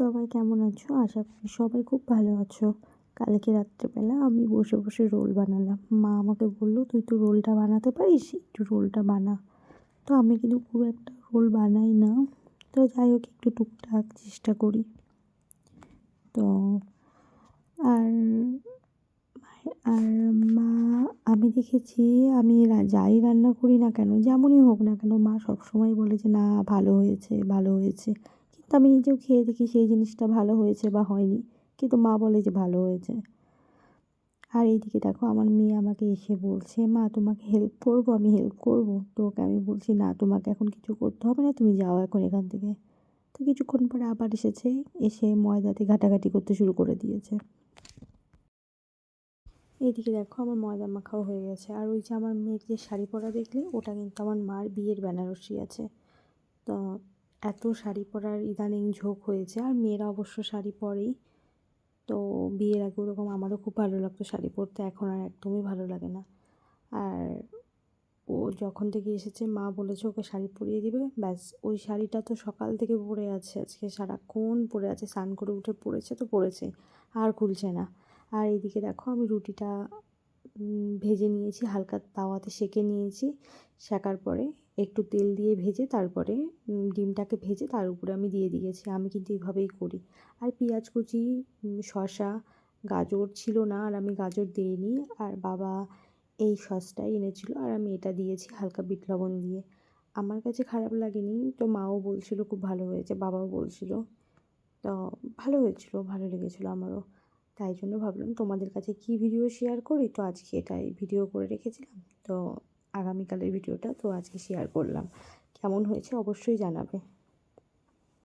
সবাই কেমন আছো? আশা করি সবাই খুব ভালো আছো। কালকে রাত্রেবেলা আমি বসে বসে রোল বানালাম। মা আমাকে বলল, তুই তো রোলটা বানাতে পারিস? একটু রোলটা বানা। তো আমি কিন্তু খুব একটা রোল বানাই না। তো যাই হোক, একটু টুকটাক চেষ্টা করি। তো আর আর মা, আমি দেখেছি আমি যাই রান্না করি না কেন, যেমনই হোক না কেন, মা সবসময় বলে যে, না, ভালো হয়েছে ভালো হয়েছে। কিন্তু আমি নিজেও খেয়ে দেখি সেই জিনিসটা ভালো হয়েছে বা হয়নি। কিন্তু মা বলে যে ভালো হয়েছে। আর এইদিকে দেখো, আমার মেয়ে আমাকে এসে বলছে, মা, তোমাকে হেল্প করব, আমি হেল্প করব। তো ওকে আমি বলছি, না, তোমাকে এখন কিছু করতে হবে না, তুমি যাও এখন এখান থেকে। তো কিছুক্ষণ পরে আবার এসেছে, এসে ময়দাতে ঘাটাঘাটি করতে শুরু করে দিয়েছে। এইদিকে দেখো, আমার ময়দা মাখাও হয়ে গেছে। আর ওই যে আমার মেয়ের যে শাড়ি পরা দেখলে, ওটা কিন্তু আমার মার বিয়ের বেনারসি আছে। তো এত শাড়ি পরার ইদানিং ঝোঁক হয়েছে আর মেয়েরা অবশ্য শাড়ি পরেই। তো বিয়ের আগে ওরকম আমারও খুব ভালো লাগতো শাড়ি পরতে, এখন আর একদমই ভালো লাগে না। আর ও যখন থেকে এসেছে, মা বলেছে ওকে শাড়ি পরিয়ে দিবে। ব্যাস, ওই শাড়িটা তো সকাল থেকে পরে আছে, আজকে সারাক্ষণ পরে আছে, স্নান করে উঠে পড়েছে তো পড়েছে, আর খুলছে না। আর এইদিকে দেখো, আমি রুটিটা ভেজে নিয়েছি, হালকা তাওয়াতে সেঁকে নিয়েছি, সেঁকার পরে একটু তেল দিয়ে ভেজে তারপরে ডিমটাকে ভেজে তার উপরে আমি দিয়ে দিয়েছি। আমি কিন্তু এইভাবেই করি। আর পেঁয়াজ কুচি শসা, গাজর ছিল না আর আমি গাজর দিইনি। আর বাবা এই সসটাই এনেছিল আর আমি এটা দিয়েছি হালকা বিট লবণ দিয়ে। আমার কাছে খারাপ লাগেনি। তো মাও বলছিল খুব ভালো হয়েছে, বাবাও বলছিল। তো ভালো হয়েছিল, ভালো লেগেছিলো আমারও। তাই জন্য ভাবলাম তোমাদের কাছে কী ভিডিও শেয়ার করি? তো আজকে এটাই। ভিডিও করে রেখেছিলাম। তো আগামীকালের ভিডিওটা তো আজকে শেয়ার করলাম। কেমন হয়েছে অবশ্যই জানাবে।